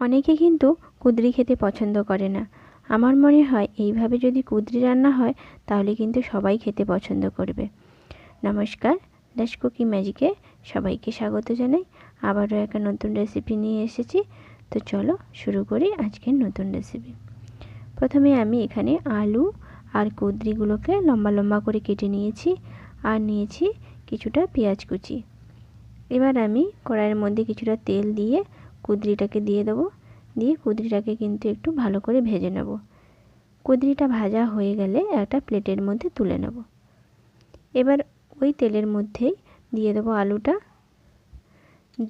অনেকে কিন্তু কুঁদরি খেতে পছন্দ করে না। আমার মনে হয় এইভাবে যদি কুঁদরি রান্না হয়, তাহলে কিন্তু সবাই খেতে পছন্দ করবে। নমস্কার ড্যাশ কুকি ম্যাজিকে সবাইকে স্বাগত জানাই। আবারও একটা নতুন রেসিপি নিয়ে এসেছি। তো চলো শুরু করি আজকের নতুন রেসিপি প্রথমে আমি এখানে আলু আর কুঁদরিগুলোকে লম্বা লম্বা করে কেটে নিয়েছি আর নিয়েছি কিছুটা পেঁয়াজ কুচি। এবার আমি কড়াইয়ের মধ্যে কিছুটা তেল দিয়ে কুদরিটাকে দিয়ে দেবো। দিয়ে কুদরিটাকে কিন্তু একটু ভালো করে ভেজে নেব। কুদরিটা ভাজা হয়ে গেলে একটা প্লেটের মধ্যে তুলে নেব। এবার ওই তেলের মধ্যেই দিয়ে দেবো আলুটা।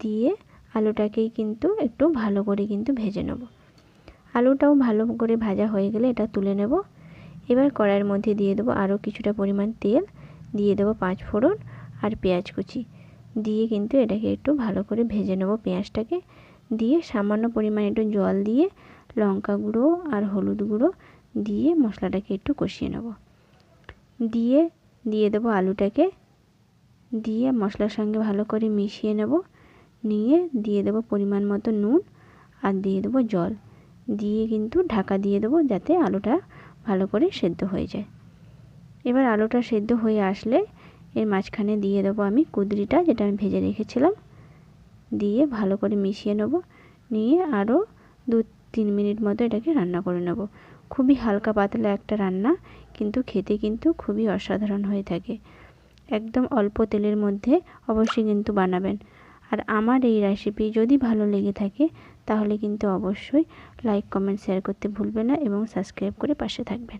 দিয়ে আলুটাকেই কিন্তু একটু ভালো করে কিন্তু ভেজে নেব। আলুটাও ভালো করে ভাজা হয়ে গেলে এটা তুলে নেব। এবার কড়াইয়ের মধ্যে দিয়ে দেবো আরও কিছুটা পরিমাণ তেল। দিয়ে দেবো পাঁচ ফোড়ন আর পেঁয়াজ কুচি। দিয়ে কিন্তু এটাকে একটু ভালো করে ভেজে নেব পেঁয়াজটাকে। দিয়ে সামান্য পরিমাণ একটু জল দিয়ে লঙ্কা গুঁড়ো আর হলুদ গুঁড়ো দিয়ে মশলাটাকে একটু কষিয়ে নেব। দিয়ে দিয়ে দেবো আলুটাকে। দিয়ে মশলার সঙ্গে ভালো করে মিশিয়ে নেব। নিয়ে দিয়ে দেবো পরিমাণ মতো নুন আর দিয়ে দেবো জল। দিয়ে কিন্তু ঢাকা দিয়ে দেবো যাতে আলুটা ভালো করে সেদ্ধ হয়ে যায়। এবার আলুটা সেদ্ধ হয়ে আসলে এর মাঝখানে দিয়ে দেবো আমি কুদরিটা যেটা আমি ভেজে রেখেছিলাম। দিয়ে ভালো করে মিশিয়ে নেব। নিয়ে আরও দু তিন মিনিট মতো এটাকে রান্না করে নেব। খুবই হালকা পাতলা একটা রান্না, কিন্তু খেতে কিন্তু খুবই অসাধারণ হয়ে থাকে। একদম অল্প তেলের মধ্যে অবশ্যই কিন্তু বানাবেন। আর আমার এই রেসিপি যদি ভালো লেগে থাকে, তাহলে কিন্তু অবশ্যই লাইক কমেন্ট শেয়ার করতে ভুলবেন না এবং সাবস্ক্রাইব করে পাশে থাকবেন।